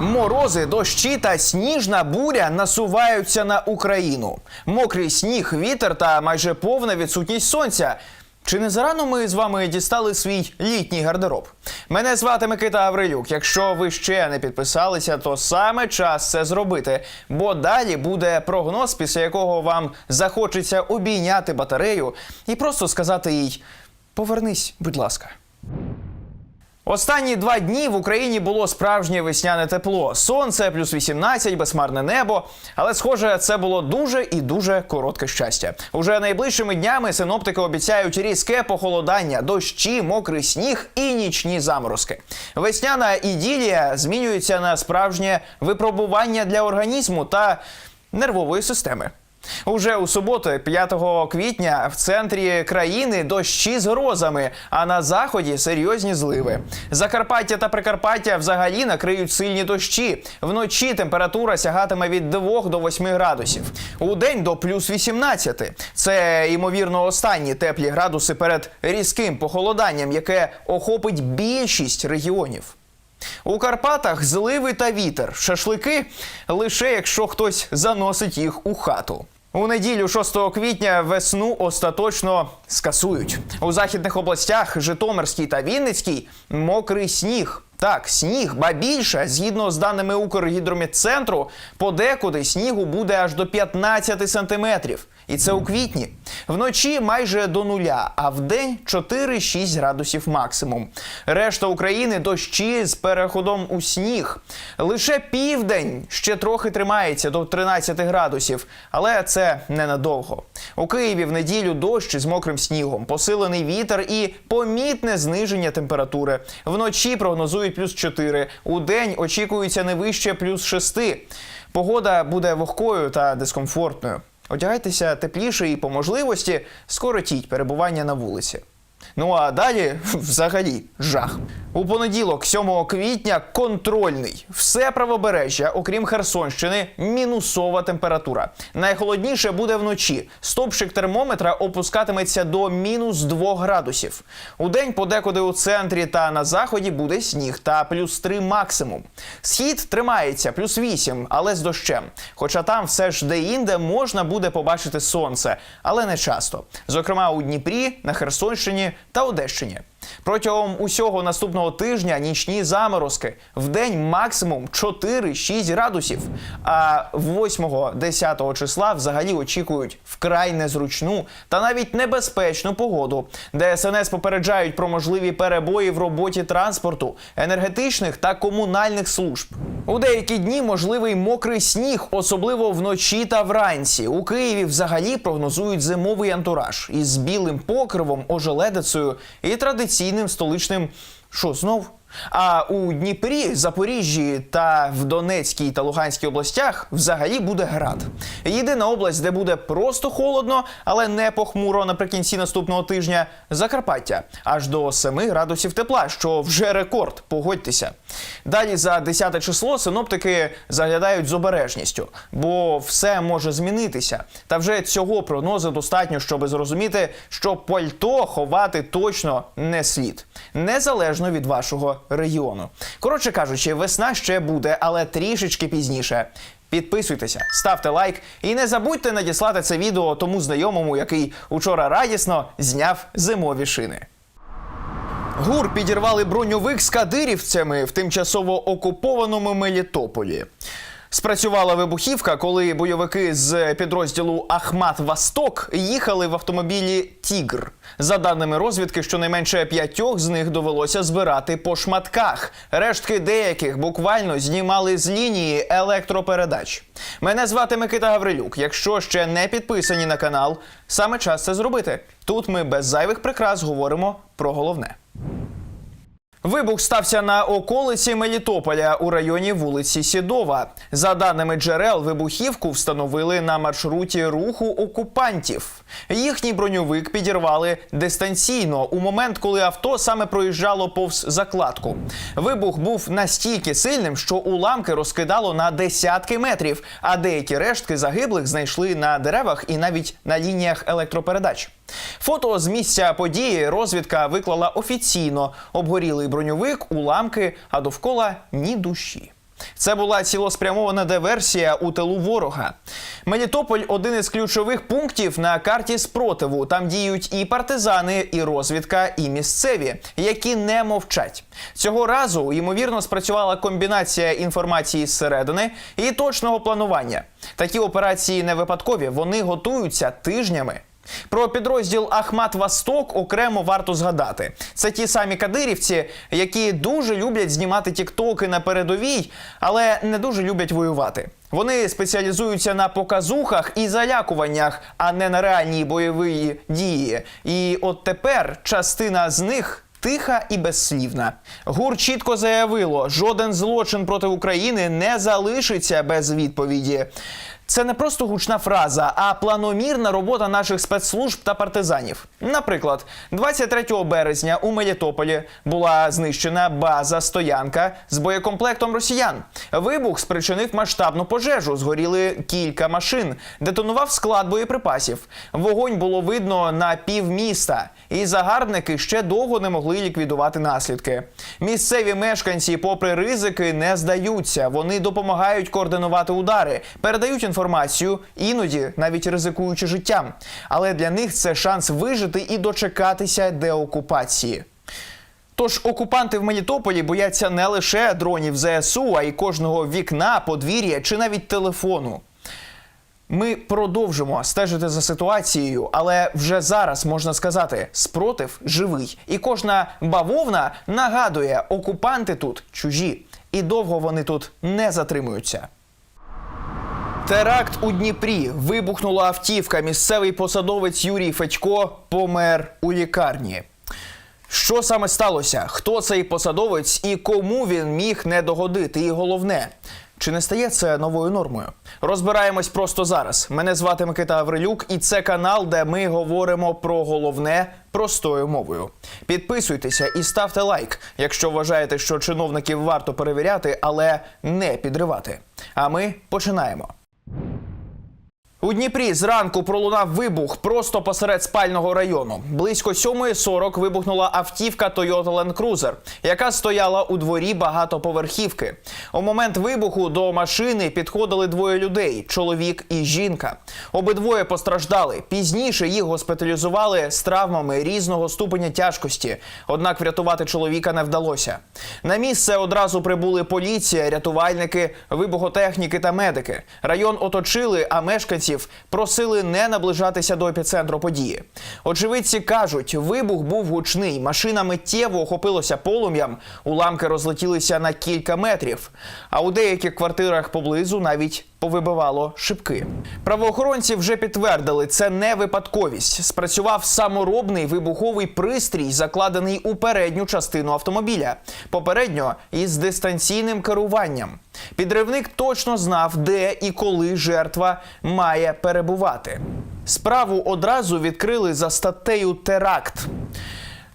Морози, дощі та сніжна буря насуваються на Україну. Мокрий сніг, вітер та майже повна відсутність сонця. Чи не зарано ми з вами дістали свій літній гардероб? Мене звати Микита Аврилюк. Якщо ви ще не підписалися, то саме час це зробити. Бо далі буде прогноз, після якого вам захочеться обійняти батарею і просто сказати їй: повернись, будь ласка. Останні два дні в Україні було справжнє весняне тепло. Сонце плюс 18, безхмарне небо. Але, схоже, це було дуже і дуже коротке щастя. Уже найближчими днями синоптики обіцяють різке похолодання, дощі, мокрий сніг і нічні заморозки. Весняна іділія змінюється на справжнє випробування для організму та нервової системи. Уже у суботу, 5 квітня, в центрі країни дощі з грозами, а на заході серйозні зливи. Закарпаття та Прикарпаття взагалі накриють сильні дощі. Вночі температура сягатиме від 2 до 8 градусів. У день до плюс 18. Це ймовірно останні теплі градуси перед різким похолоданням, яке охопить більшість регіонів. У Карпатах зливи та вітер. Шашлики лише якщо хтось заносить їх у хату. У неділю 6 квітня весну остаточно скасують. У західних областях Житомирській та Вінницькій мокрий сніг. Так, сніг, ба більше, згідно з даними Укргідрометцентру, подекуди снігу буде аж до 15 сантиметрів. І це у квітні. Вночі майже до нуля, а вдень 4-6 градусів максимум. Решта України дощі з переходом у сніг. Лише південь ще трохи тримається до 13 градусів, але це ненадовго. У Києві в неділю дощ з мокрим снігом, посилений вітер і помітне зниження температури. Вночі прогнозують плюс 4, у день очікується не вище плюс 6. Погода буде вогкою та дискомфортною. Одягайтеся тепліше і по можливості скоротіть перебування на вулиці. Ну а далі взагалі жах. У понеділок, 7 квітня, контрольний. Все правобережжя, окрім Херсонщини, мінусова температура. Найхолодніше буде вночі. Стопчик термометра опускатиметься до мінус 2 градусів. У день подекуди у центрі та на заході буде сніг та плюс 3 максимум. Схід тримається плюс 8, але з дощем. Хоча там все ж де-інде можна буде побачити сонце, але не часто. Зокрема, у Дніпрі, на Херсонщині та Одещині. Протягом усього наступного тижня нічні заморозки в день максимум 4-6 градусів. А 8-10 числа взагалі очікують вкрай незручну та навіть небезпечну погоду. ДСНС попереджають про можливі перебої в роботі транспорту, енергетичних та комунальних служб. У деякі дні можливий мокрий сніг, особливо вночі та вранці. У Києві взагалі прогнозують зимовий антураж із білим покривом, ожеледицею і традиційним столичним. Що знов? А у Дніпрі, Запоріжжі та в Донецькій та Луганській областях взагалі буде град. Єдина область, де буде просто холодно, але не похмуро наприкінці наступного тижня Закарпаття, аж до 7 градусів тепла, що вже рекорд. Погодьтеся. Далі за 10 число синоптики заглядають з обережністю, бо все може змінитися. Та вже цього прогнозу достатньо, щоб зрозуміти, що пальто ховати точно не слід, незалежно від вашого регіону. Коротше кажучи, весна ще буде, але трішечки пізніше. Підписуйтеся, ставте лайк і не забудьте надіслати це відео тому знайомому, який учора радісно зняв зимові шини. ГУР підірвали броньовик з кадирівцями в тимчасово окупованому Мелітополі. Спрацювала вибухівка, коли бойовики з підрозділу Ахмат Восток їхали в автомобілі Тігр. За даними розвідки, щонайменше п'ятьох з них довелося збирати по шматках. Рештки деяких буквально знімали з лінії електропередач. Мене звати Микита Гаврилюк. Якщо ще не підписані на канал, саме час це зробити. Тут ми без зайвих прикрас говоримо про головне. Вибух стався на околиці Мелітополя у районі вулиці Сідова. За даними джерел, вибухівку встановили на маршруті руху окупантів. Їхній броньовик підірвали дистанційно у момент, коли авто саме проїжджало повз закладку. Вибух був настільки сильним, що уламки розкидало на десятки метрів, а деякі рештки загиблих знайшли на деревах і навіть на лініях електропередач. Фото з місця події розвідка виклала офіційно. Обгорілий броньовик, уламки, а довкола ні душі. Це була цілоспрямована диверсія у тилу ворога. Мелітополь один із ключових пунктів на карті спротиву. Там діють і партизани, і розвідка, і місцеві, які не мовчать. Цього разу ймовірно спрацювала комбінація інформації зсередини і точного планування. Такі операції не випадкові, вони готуються тижнями. Про підрозділ Ахмат Восток окремо варто згадати. Це ті самі кадирівці, які дуже люблять знімати тіктоки на передовій, але не дуже люблять воювати. Вони спеціалізуються на показухах і залякуваннях, а не на реальній бойовій дії. І от тепер частина з них. Тиха і безслівна. ГУР чітко заявило, жоден злочин проти України не залишиться без відповіді. Це не просто гучна фраза, а планомірна робота наших спецслужб та партизанів. Наприклад, 23 березня у Мелітополі була знищена база стоянка з боєкомплектом росіян. Вибух спричинив масштабну пожежу. Згоріли кілька машин, детонував склад боєприпасів. Вогонь було видно на півміста, і загарбники ще довго не могли ліквідувати наслідки. Місцеві мешканці, попри ризики, не здаються. Вони допомагають координувати удари, передають інформацію, іноді навіть ризикуючи життям. Але для них це шанс вижити і дочекатися деокупації. Тож окупанти в Мелітополі бояться не лише дронів ЗСУ, а й кожного вікна, подвір'я чи навіть телефону. Ми продовжимо стежити за ситуацією, але вже зараз можна сказати, спротив живий, і кожна бавовна нагадує, окупанти тут чужі, і довго вони тут не затримуються. Теракт у Дніпрі вибухнула автівка. Місцевий посадовець Юрій Федько помер у лікарні. Що саме сталося? Хто цей посадовець і кому він міг не догодити? І головне, чи не стає це новою нормою? Розбираємось просто зараз. Мене звати Микита Аврилюк, і це канал, де ми говоримо про головне простою мовою. Підписуйтеся і ставте лайк, якщо вважаєте, що чиновників варто перевіряти, але не підривати. А ми починаємо. У Дніпрі зранку пролунав вибух просто посеред спального району. Близько 7.40 вибухнула автівка Toyota Land Cruiser, яка стояла у дворі багатоповерхівки. У момент вибуху до машини підходили двоє людей: чоловік і жінка. Обидвоє постраждали. Пізніше їх госпіталізували з травмами різного ступеня тяжкості. Однак врятувати чоловіка не вдалося. На місце одразу прибули поліція, рятувальники, вибухотехніки та медики. Район оточили, а мешканців просили не наближатися до епіцентру події. Очевидці кажуть, вибух був гучний. Машина миттєво охопилася полум'ям, уламки розлетілися на кілька метрів. А у деяких квартирах поблизу навіть повибивало шибки. Правоохоронці вже підтвердили, це не випадковість. Спрацював саморобний вибуховий пристрій, закладений у передню частину автомобіля. Попередньо із дистанційним керуванням. Підривник точно знав, де і коли жертва має перебувати. Справу одразу відкрили за статтею теракт.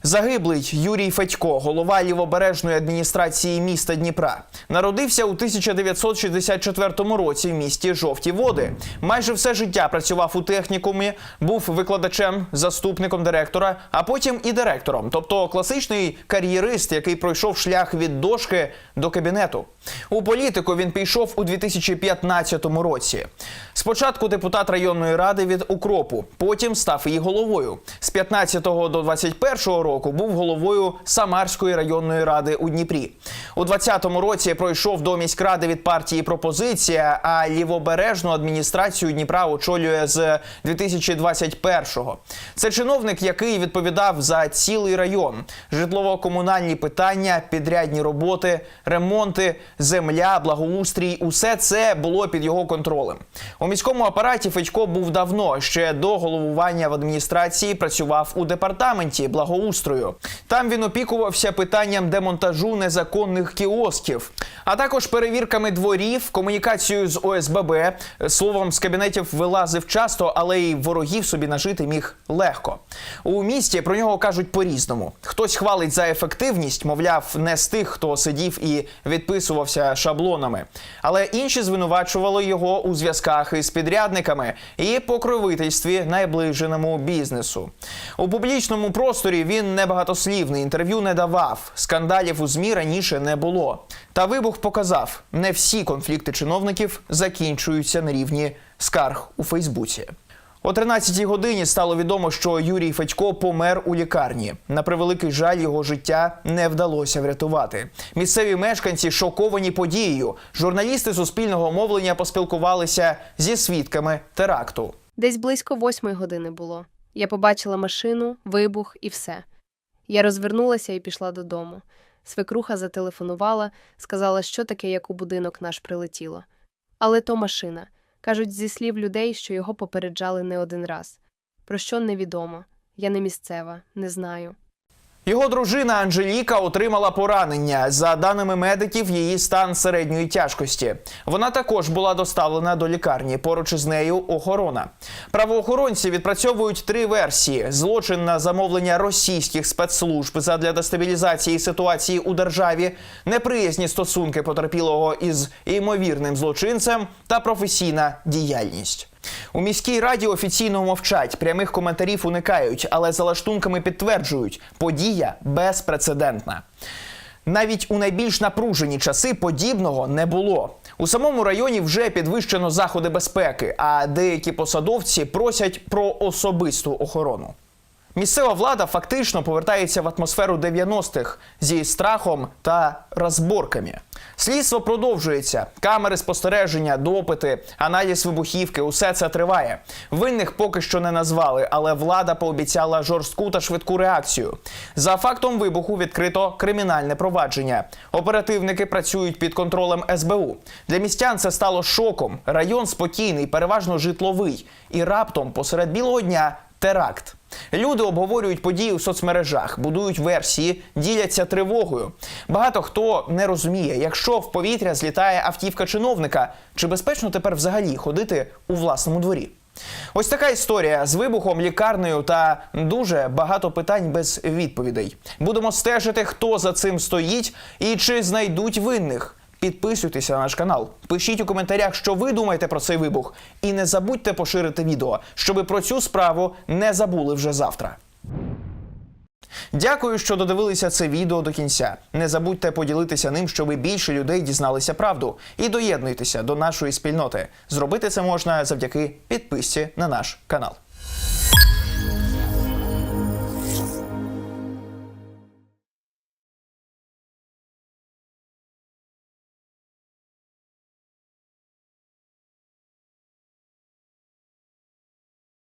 Загиблий Юрій Федько, голова лівобережної адміністрації міста Дніпра, народився у 1964 році в місті Жовті Води. Майже все життя працював у технікумі, був викладачем, заступником директора, а потім і директором, тобто класичний кар'єрист, який пройшов шлях від дошки до кабінету. У політику він пішов у 2015 році. Спочатку депутат районної ради від укропу, потім став її головою. З 15 до 21 року був головою Самарської районної ради у Дніпрі. У 20-му році пройшов до міськради від партії пропозиція, а лівобережну адміністрацію Дніпра очолює з 2021-го. Це чиновник, який відповідав за цілий район: житлово-комунальні питання, підрядні роботи, ремонти, земля, благоустрій усе це було під його контролем. У міському апараті Федько був давно ще до головування в адміністрації. Працював у департаменті благоустрою. Там він опікувався питанням демонтажу незаконних кіосків, а також перевірками дворів, комунікацією з ОСББ. Словом, з кабінетів вилазив часто, але й ворогів собі нажити міг легко. У місті про нього кажуть по-різному. Хтось хвалить за ефективність, мовляв, не з тих, хто сидів і відписувався шаблонами. Але інші звинувачували його у зв'язках із підрядниками і покровительстві найближеному бізнесу. У публічному просторі він небагатослівний, інтерв'ю не давав. Скандалів у змі раніше не було. Та вибух показав: не всі конфлікти чиновників закінчуються на рівні скарг у Фейсбуці. О 13-й годині стало відомо, що Юрій Федько помер у лікарні. На превеликий жаль, його життя не вдалося врятувати. Місцеві мешканці шоковані подією. Журналісти суспільного мовлення поспілкувалися зі свідками теракту. Десь близько восьмої години було. Я побачила машину, вибух і все. Я розвернулася і пішла додому. Свекруха зателефонувала, сказала, що таке, як у будинок наш прилетіло. Але то машина. Кажуть, зі слів людей, що його попереджали не один раз. Про що невідомо. Я не місцева, не знаю. Його дружина Анжеліка отримала поранення. За даними медиків, її стан середньої тяжкості. Вона також була доставлена до лікарні. Поруч із нею охорона. Правоохоронці відпрацьовують три версії: злочин на замовлення російських спецслужб задля дестабілізації ситуації у державі, неприязні стосунки потерпілого із імовірним злочинцем та професійна діяльність. У міській раді офіційно мовчать, прямих коментарів уникають, але за лаштунками підтверджують, подія безпрецедентна. Навіть у найбільш напружені часи подібного не було. У самому районі вже підвищено заходи безпеки, а деякі посадовці просять про особисту охорону. Місцева влада фактично повертається в атмосферу 90-х зі страхом та розборками. Слідство продовжується. Камери спостереження, допити, аналіз вибухівки усе це триває. Винних поки що не назвали, але влада пообіцяла жорстку та швидку реакцію. За фактом вибуху відкрито кримінальне провадження. Оперативники працюють під контролем СБУ. Для містян це стало шоком. Район спокійний, переважно житловий. І раптом посеред білого дня теракт. Люди обговорюють події у соцмережах, будують версії, діляться тривогою. Багато хто не розуміє, якщо в повітря злітає автівка чиновника, чи безпечно тепер взагалі ходити у власному дворі. Ось така історія з вибухом, лікарнею та дуже багато питань без відповідей. Будемо стежити, хто за цим стоїть і чи знайдуть винних. Підписуйтеся на наш канал, пишіть у коментарях, що ви думаєте про цей вибух, і не забудьте поширити відео, щоби про цю справу не забули вже завтра. Дякую, що додивилися це відео до кінця. Не забудьте поділитися ним, щоб більше людей дізналися правду. І доєднуйтеся до нашої спільноти. Зробити це можна завдяки підписці на наш канал.